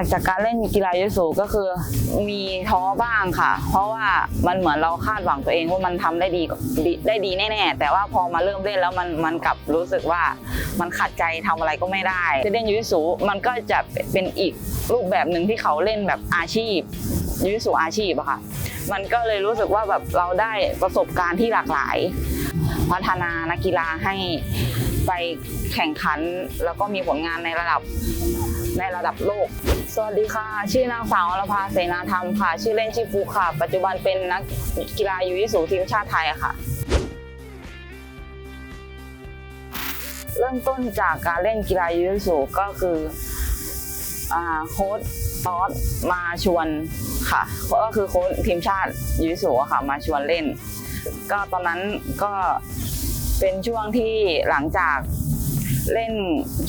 กจากการเล่นกีฬายูสูก็คือมีท้อบ้างค่ะ เพราะว่ามันเหมือนเราคาดหวังตัวเองว่ามันทำได้ดีได้ดีแน่ๆแต่ว่าพอมาเริ่มเล่นแล้วมันมันกลับรู้สึกว่ามันขัดใจทำอะไรก็ไม่ได้จะเล่นยูสูมันก็จะเป็นอีกรูปแบบหนึ่งที่เขาเล่นแบบอาชีพยูสูอาชีพอะค่ะมันก็เลยรู้สึกว่าแบบเราได้ประสบการณ์ที่หลากหลาย พัฒนานักกีฬาให้ไปแข่งขันแล้วก็มีผลงานในระดับ ในระดับโลก สวัสดีค่ะ ชื่อนางสาวอรภาเสนาธรรมค่ะ ชื่อเล่นชื่อฟูค่ะ ปัจจุบันเป็นนักกีฬายูยิสูทีมชาติไทยค่ะ เริ่มต้นจากการเล่นกีฬายูยิสูก็คืออโค้ชตอสมาชวนค่ะ ก็คือโค้ชทีมชาติยูยิสูค่ะ มาชวนเล่น ก็ตอนนั้นก็เป็นช่วงที่หลังจาก เล่น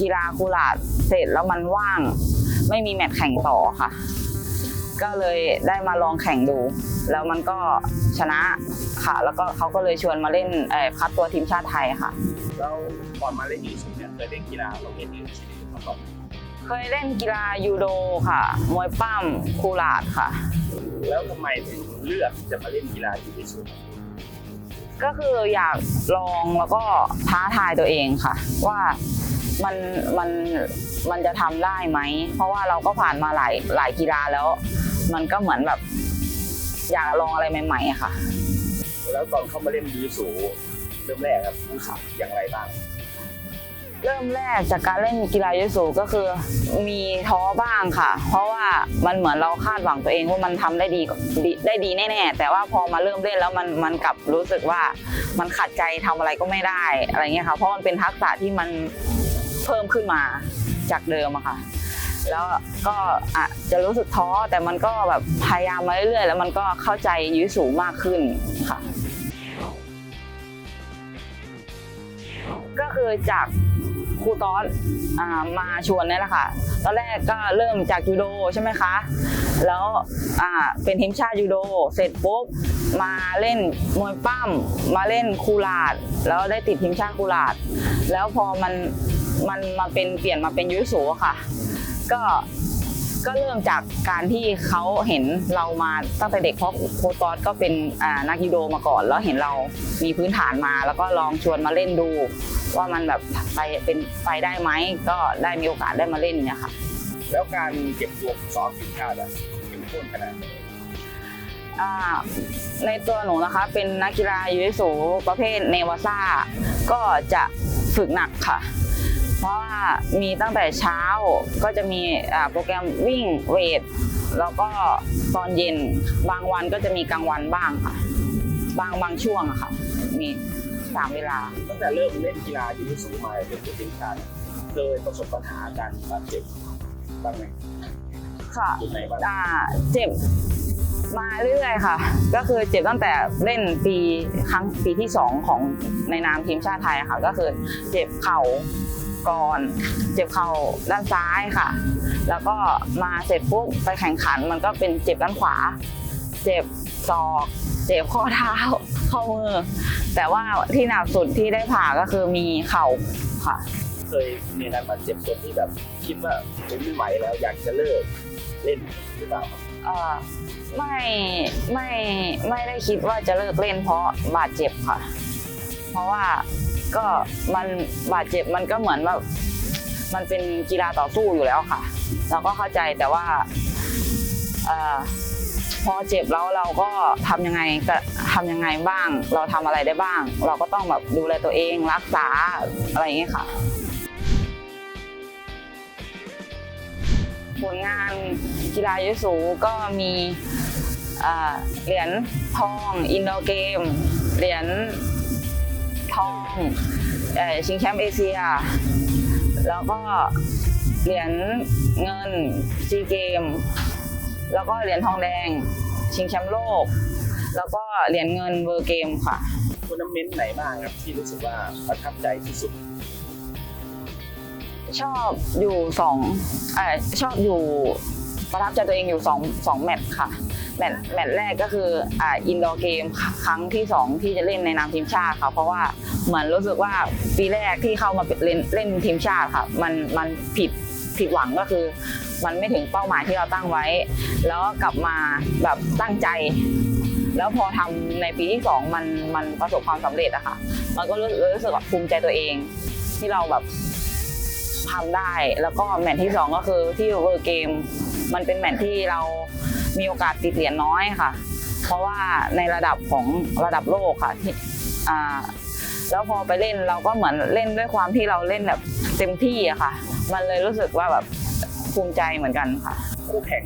กีฬาคูหลาดเสร็จแล้วมันว่าง ไม่มีแมตช์แข่งต่อค่ะ ก็เลยได้มาลองแข่งดู แล้วมันก็ชนะค่ะ แล้วก็เขาก็เลยชวนมาเล่นเอ่อคัดตัวทีมชาติไทยค่ะ แล้วก่อนมาเล่นยูสูเนี่ยเคยเล่นกีฬาประเภทอื่นมาก่อนไหมเคยเล่นกีฬายูโดค่ะ มวยปั้มคูหลาดค่ะ แล้วทำไมถึงเลือกจะมาเล่นกีฬายูสู ก็คืออยากลองแล้วก็ท้าทายตัวเองค่ะ ว่ามันมันมันจะทำได้ไหม เพราะว่าเราก็ผ่านมาหลายหลายกีฬาแล้ว มันก็เหมือนแบบ อยากลองอะไรใหม่ๆอะค่ะ แล้วตอนเข้ามาเล่นยูสูเริ่มแรกครับรู้สึกอย่างไรบ้าง เริ่มแรกจากการเล่นกีฬายูสูก็คือ มีท้อบ้างค่ะ เพราะว่ามันเหมือนเราคาดหวังตัวเองว่ามันทำได้ดีได้ดีแน่ๆแต่ว่าพอมาเริ่มเล่นแล้วมันมันกลับรู้สึกว่ามันขัดใจทำอะไรก็ไม่ได้อะไรเงี้ยค่ะเพราะมันเป็นทักษะที่มันเพิ่มขึ้นมาจากเดิมอะค่ะแล้วก็อาจจะรู้สึกท้อแต่มันก็แบบพยายามมาเรื่อยๆ แล้วมันก็เข้าใจยูสูมากขึ้นค่ะ ก็คือจาก ครูตอนอมาชวนนี่แหละค่ะ ตอนแรกก็เริ่มจากยูโดใช่ไหมคะ แล้วเป็นทีมชาติยูโด เสร็จปุ๊บมาเล่นมวยปั้ม มาเล่นคูลาด แล้วได้ติดทีมชาติคูลาด แล้วพอมันมันมาเป็นเปลี่ยนมาเป็นยูโสค่ะ ก็ ก็เริ่มจากการที่เขาเห็นเรามาตั้งแต่เด็กเพราะโคชตอสก็เป็นอ่านักยูโดมาก่อน แล้วเห็นเรามีพื้นฐานมา แล้วก็ลองชวนมาเล่นดู ว่ามันแบบไปเป็นไปได้ไหมก็ได้มีโอกาสได้มาเล่นเนี่ยค่ะแล้วการเก็บตัวฝึกซ้อมทีมชาติอะเข้มข้นขนาดไหนอ่าในตัวหนูนะคะเป็นนักกีฬายูยิสูประเภทเนวาซ่าก็จะฝึกหนักค่ะ เพราะว่ามีตั้งแต่เช้าก็จะมีอ่าโปรแกรมวิ่งเวทแล้วก็ตอนเย็นบางวันก็จะมีกลางวันบ้างค่ะ บางบางช่วงอะค่ะมีสามเวลาตั้งแต่เริ่มเล่นกีฬายูสูมาเป็นตัวทีมชาติเคยประสบปัญหาการบาดเจ็บบ้างไหมค่ะจุดไหนบ้างอ่าเจ็บมาเรื่อยๆค่ะ ก็คือเจ็บตั้งแต่เล่นปีครั้งปีที่สองของในนามทีมชาติไทยค่ะ ก็คือเจ็บเข่า ก่อน เจ็บเข่าด้านซ้ายค่ะ แล้วก็มาเสร็จปุ๊บไปแข่งขันมันก็เป็นเจ็บด้านขวา เจ็บศอก เจ็บข้อเท้าข้อมือ แต่ว่าที่หนักสุดที่ได้ผ่าก็คือมีเข่าค่ะ เคยมีอาการบาดเจ็บส่วนที่แบบคิดว่าผมไม่ไหวแล้วอยากจะเลิกเล่นหรือเปล่าครับเอ่อไม่ไม่ไม่ได้คิดว่าจะเลิกเล่นเพราะบาดเจ็บค่ะ เพราะว่าก็มันบาดเจ็บมันก็เหมือนแบบมันเป็นกีฬาต่อสู้อยู่แล้วค่ะ เราก็เข้าใจแต่ว่าอพอเจ็บแล้วเราก็ทำยังไงก็ทำยังไงบ้าง เราทำอะไรได้บ้าง เราก็ต้องแบบดูแลตัวเองรักษาอะไรอย่างเงี้ยค่ะผลงานกีฬายุสูก็มีเหรียญทอง อินโดเกม เหรียญ ทองชิงแชมป์เอเชีย แล้วก็เหรียญเงินซีเกม แล้วก็เหรียญทองแดง ชิงแชมป์โลก แล้วก็เหรียญเงินเวอร์เกมค่ะทัวร์นาเมนต์ไหนบ้างครับที่รู้สึกว่าประทับใจที่สุด ชอบอยู่สองอชอบอยู่ประทับใจตัวเองอยู่สองสองแมตช์ค่ะ แมตช์แมตช์แรกก็คืออ่าอินดอร์เกมครั้งที่สองที่จะเล่นในนามทีมชาติค่ะเพราะว่าเหมือนรู้สึกว่าปีแรกที่เข้ามาเล่นเล่นทีมชาติค่ะมันมันผิดผิดหวังก็คือ มันไม่ถึงเป้าหมายที่เราตั้งไว้ แล้วกลับมาแบบตั้งใจ แล้วพอทำในปีที่สองมันมันประสบความสำเร็จอะค่ะมันก็รู้รู้สึกแบบภูมิใจตัวเองที่เราแบบทำได้แล้วก็แมตช์ที่สองก็คือที่เวอร์เกม มันเป็นแมตช์ที่เรา มีโอกาสติดเหรียญน้อยค่ะ เพราะว่าในระดับของระดับโลกค่ะที่อ่าแล้วพอไปเล่นเราก็เหมือนเล่นด้วยความที่เราเล่นแบบเต็มที่อะค่ะ มันเลยรู้สึกว่าแบบภูมิใจเหมือนกันค่ะ คู่แข่ง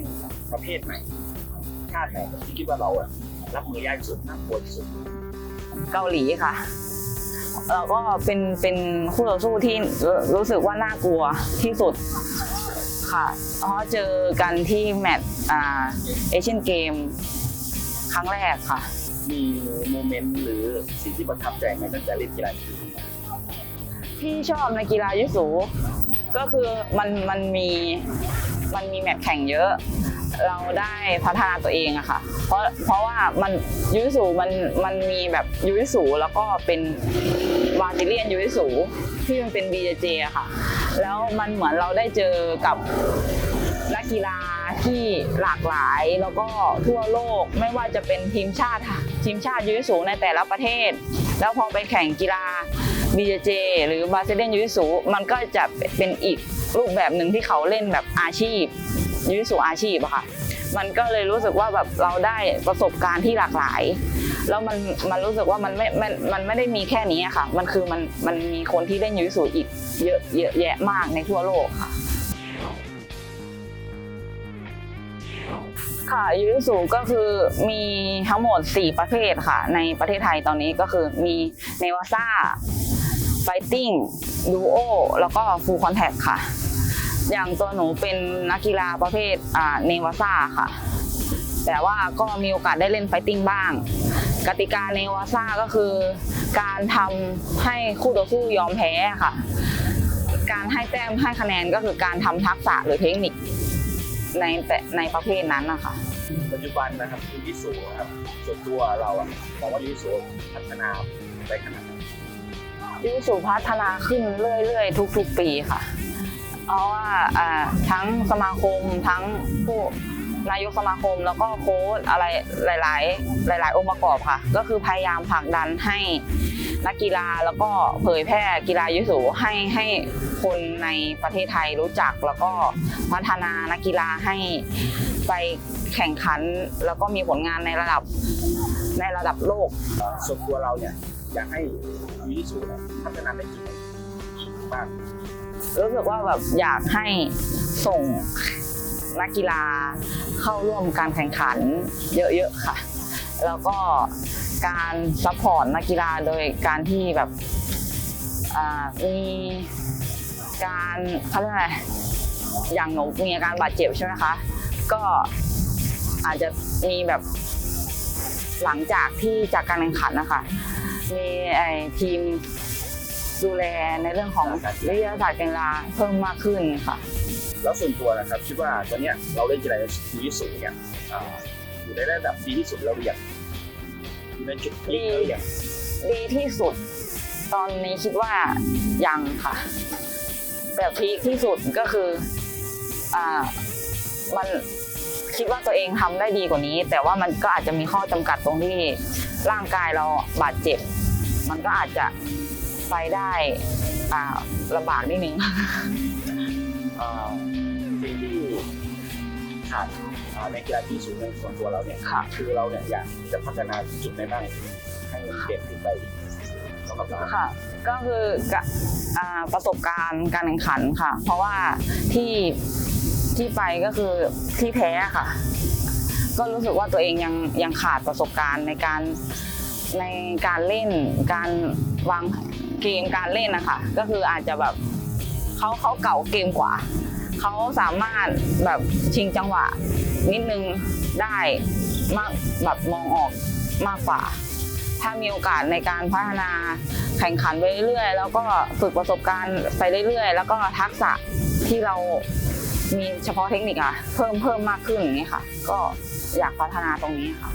ประเภทไหนชาติไหนที่คิดว่าเราอะรับมือยากที่สุดน่ากลัวที่สุดเกาหลีค่ะเราก็เป็นเป็นคู่ต่อสู้ที่รู้รู้สึกว่าน่ากลัวที่สุด ค่ะเพราะเจอกันที่แมตช์อ่าเอเชียนเกมครั้งแรกค่ะ มีโมเมนต์หรือสิ่งที่ประทับใจไหมตั้งแต่เล่นกีฬานี้ที่ชอบในกีฬายุสูก็คือมันมันมีมันมีแมตช์แข่งเยอะ เราได้พัฒนาตัวเองอะค่ะ เพราะเพราะว่ามันยูยิสูมันมันมีแบบยูยิสูแล้วก็เป็นบาติเลียนยูยิสูที่มันเป็น BJJ อะค่ะ แล้วมันเหมือนเราได้เจอกับนักกีฬาที่หลากหลายแล้วก็ทั่วโลกไม่ว่าจะเป็นทีมชาติทีมชาติยูยิสูในแต่ละประเทศ แล้วพอไปแข่งกีฬา BJJ หรือบาซิเลียนยูยิสูมันก็จะเป็นอีกรูปแบบหนึ่งที่เขาเล่นแบบอาชีพยูยิสูอาชีพอะค่ะมันก็เลยรู้สึกว่าแบบเราได้ประสบการณ์ที่หลากหลาย แล้วมันมันรู้สึกว่ามันไม่มันมันไม่ได้มีแค่นี้ค่ะ มันคือมันมันมีคนที่เล่นยูสูอีกเยอะเยอะแยะมากในทั่วโลกค่ะ ค่ะยูสูก็คือมีทั้งหมด 4 ประเภทค่ะ ในประเทศไทยตอนนี้ก็คือมีเนวาซ่าไฟติ้งดูโอแล้วก็ฟูลคอนแทคค่ะ อย่างตัวหนูเป็นนักกีฬาประเภทอ่าเนวาซ่าค่ะ แต่ว่าก็มีโอกาสได้เล่นไฟติ้งบ้าง กติกาเนวาซ่าก็คือ การทำให้คู่ต่อสู้ยอมแพ้ค่ะ การให้แต้มให้คะแนนก็คือการทำทักษะหรือเทคนิคในแต่ในประเภทนั้นนะคะปัจจุบันนะครับยูยิสูนะครับส่วนตัวเราอะมองว่ายูยิสูพัฒนาไปขนาดไหนยูสูพัฒนาขึ้นเรื่อยๆ ทุกๆปีค่ะ เพราะว่าอ่าทั้งสมาคมทั้งผู้ นายกสมาคมแล้วก็โค้ชอะไรหลาย ๆ หลาย ๆ องค์ประกอบค่ะ ก็คือพยายามผลักดันให้นักกีฬาแล้วก็เผยแพร่กีฬายุสูให้ให้คนในประเทศไทยรู้จัก แล้วก็พัฒนานักกีฬาให้ไปแข่งขัน แล้วก็มีผลงานในระดับในระดับโลกส่วนตัวเราเนี่ยอยากให้ยูยิสูเนี่ยพัฒนาไปจุดไหนอีกบ้างรู้สึกว่าแบบอยากให้ส่ง นักกีฬาเข้าร่วมการแข่งขันเยอะๆค่ะ แล้วก็การซัพพอร์ตนักกีฬาโดยการที่แบบมีการเขาเรียกอะไรอย่างหนูมีอาการบาดเจ็บใช่ไหมคะ ก็อาจจะมีแบบหลังจากที่จากการแข่งขันนะคะ มีไอทีมดูแลในเรื่องของวิทยาศาสตร์การกีฬาเพิ่มมากขึ้นค่ะ แล้วส่วนตัวนะครับคิดว่าตอนเนี้ยเราเล่นกีฬายูยิสูเนี่ยอ่าอยู่ในระดับดีที่สุดแล้วหรือยังอยู่ในจุดพีคแล้วหรือยังดีที่สุด ตอนนี้คิดว่ายังค่ะแต่พีคที่สุดก็คืออ่ามันคิดว่าตัวเองทำได้ดีกว่านี้ แต่ว่ามันก็อาจจะมีข้อจำกัดตรงที่ร่างกายเราบาดเจ็บ มันก็อาจจะไปได้อ่าลำบากนิดนึงอ่า สิ่งที่ขาดในกีฬายูยิสูงในส่วนตัวเราเนี่ยค่ะคือเราเนี่ยอยากจะพัฒนาจุดไหนบ้างให้เด่นขึ้นไปอีกสำหรับเราค่ะ ก็คือประสบการณ์การแข่งขันค่ะ เพราะว่าที่ที่ไปก็คือที่แพ้ค่ะ ก็รู้สึกว่าตัวเองยังยังขาดประสบการณ์ในการในการเล่น การวางเกมการเล่นนะคะก็คืออาจจะแบบ เขาเขาเก่าเกมกว่า เขาสามารถแบบชิงจังหวะ นิดนึงได้มากแบบมองออกมากกว่า ถ้ามีโอกาสในการพัฒนาแข่งขันไปเรื่อยๆ แล้วก็ฝึกประสบการณ์ไปเรื่อยๆ แล้วก็ทักษะที่เรามีเฉพาะเทคนิคอะเพิ่มเพิ่มมากขึ้นอย่างนี้ยค่ะ ก็อยากพัฒนาตรงนี้ค่ะ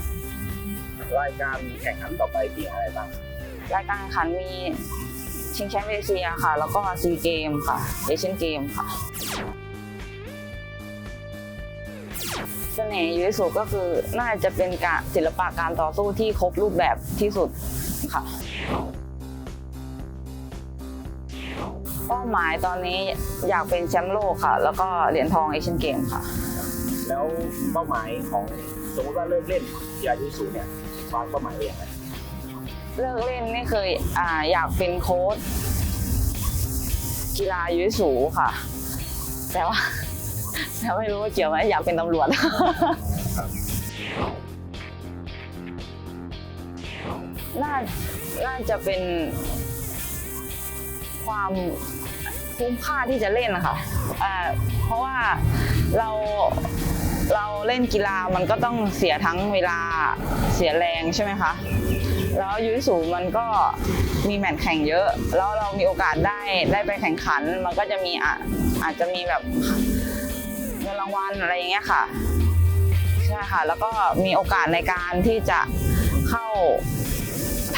รายการแข่งขันต่อไปมีอะไรบ้าง รายการแข่งขันมี ชิงแชมป์เอเชียค่ะ แล้วก็ซีเกมค่ะเอเชียนเกมค่ะเสน่ห์ยูริสุก็คือน่าจะเป็นการศิลปะการต่อสู้ที่ครบรูปแบบที่สุดค่ะเป้าหมายตอนนี้อยากเป็นแชมป์โลกค่ะ แล้วก็เหรียญทองเอเชียนเกมค่ะ แล้วเป้าหมายของสมมติว่าเลิกเล่นกีฬายูสูเนี่ย วางเป้าหมายไว้อย่างไร เลิกเล่นนี่เคยออยากเป็นโค้ชกีฬายูริสูค่ะ แต่ว่าแต่ไม่รู้ว่าเกี่ยวไหมอยากเป็นตำรวจน่าน่าจะเป็นความคุ้มค่าที่จะเล่นนะคะอ่าเพราะว่าเราเราเล่นกีฬามันก็ต้องเสียทั้งเวลาเสียแรงใช่ไหมคะ แล้วยูริสูงมันก็มีแมตช์แข่งเยอะ แล้วเรามีโอกาสได้ได้ไปแข่งขัน มันก็จะมีอะอาจจะมีแบบเงินรางวัลอะไรอย่างเงี้ยค่ะใช่ค่ะ แล้วก็มีโอกาสในการที่จะเข้า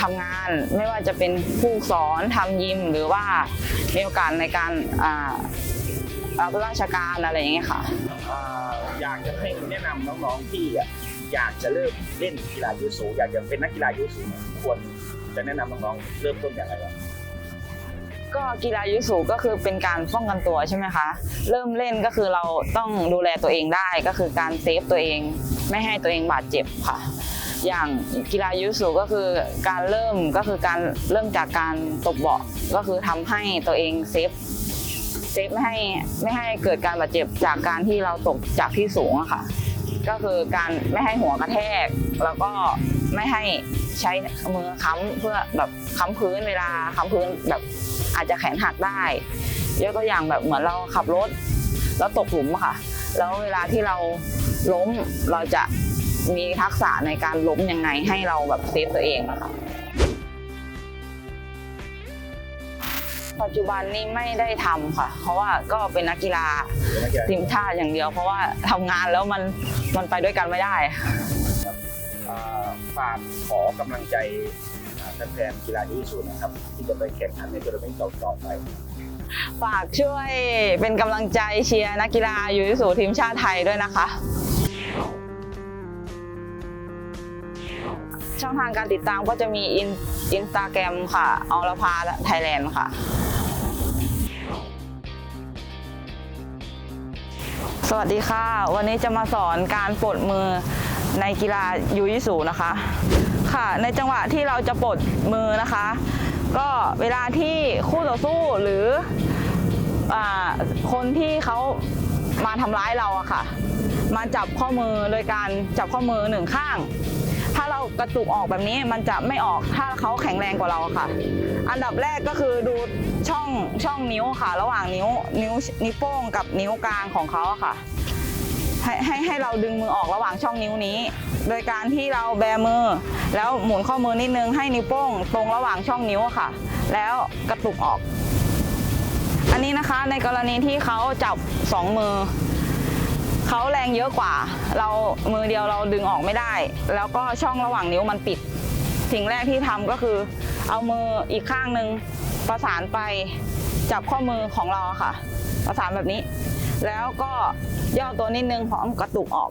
ทำงานไม่ว่าจะเป็นผู้สอนทำยิมหรือว่ามีโอกาสในการอ่ารับราชการอะไรอย่างเงี้ยค่ะออยากจะให้แนะนำน้องๆที่ อยากจะเริ่มเล่นกีฬายูสูอยากจะเป็นนักกีฬายูสูควรจะแนะนำน้องๆเริ่มต้นอย่างไรบ้างก็กีฬายุสูก็คือเป็นการป้องกันตัวใช่ไหมคะ เริ่มเล่นก็คือเราต้องดูแลตัวเองได้ก็คือการเซฟตัวเอง ไม่ให้ตัวเองบาดเจ็บค่ะ อย่างกีฬายุสูก็คือการเริ่มก็คือการเริ่มจากการตกเบาะก็คือทำให้ตัวเองเซฟเซฟไม่ให้ไม่ให้เกิดการบาดเจ็บจากการที่เราตกจากที่สูงอะค่ะ ก็คือการไม่ให้หัวกระแทก แล้วก็ไม่ให้ใช้มือค้ำเพื่อแบบค้ำพื้นเวลาค้ำพื้นแบบอาจจะแขนหักได้ยกตัวอย่างแบบเหมือนเราขับรถ แล้วตกหลุมค่ะ แล้วเวลาที่เราล้มเราจะมีทักษะในการล้มยังไงให้เราแบบเซฟตัวเองนะคะ ปัจจุบันนี้ไม่ได้ทำค่ะ เพราะว่าก็เป็นนักกีฬาเป็นนักกีฬาทีมชาติอย่างเดียว เพราะว่าทำงานแล้วมันมันไปด้วยกันไม่ได้ อ่าฝากขอกำลังใจอ่าแฟนๆกีฬายูสูนะครับ ที่จะไปแข่งขันในทัวร์นาเมนต์ต่อๆไป ฝากช่วยเป็นกำลังใจเชียร์นักกีฬายูยิสูทีมชาติไทยด้วยนะคะ ช่องทางการติดตามก็จะมีอินอินสตาแกรมค่ะอรพาไทยแลนด์ค่ะ สวัสดีค่ะ วันนี้จะมาสอนการปลดมือในกีฬายูยิสูนะคะ ค่ะ ในจังหวะที่เราจะปลดมือนะคะ ก็เวลาที่คู่ต่อสู้หรืออคนที่เขามาทำร้ายเราอะค่ะ มาจับข้อมือโดยการจับข้อมือหนึ่งข้าง กระตุกออกแบบนี้มันจะไม่ออกถ้าเขาแข็งแรงกว่าเราค่ะ อันดับแรกก็คือดูช่องช่องนิ้วค่ะ ระหว่างนิ้วนิ้วนิ้วโป้งกับนิ้วกลางของเขาค่ะให้ให้ให้เราดึงมือออกระหว่างช่องนิ้วนี้ โดยการที่เราแบมือ แล้วหมุนข้อมือนิดนึงให้นิ้วโป้งตรงระหว่างช่องนิ้วค่ะ แล้วกระตุกออก อันนี้นะคะในกรณีที่เขาจับสองมือ เขาแรงเยอะกว่า เรามือเดียวเราดึงออกไม่ได้ แล้วก็ช่องระหว่างนิ้วมันปิด สิ่งแรกที่ทำก็คือ เอามืออีกข้างหนึ่งประสานไปจับข้อมือของเราค่ะ ประสานแบบนี้ แล้วก็ย่อตัวนิดนึงพร้อมกระตุกออก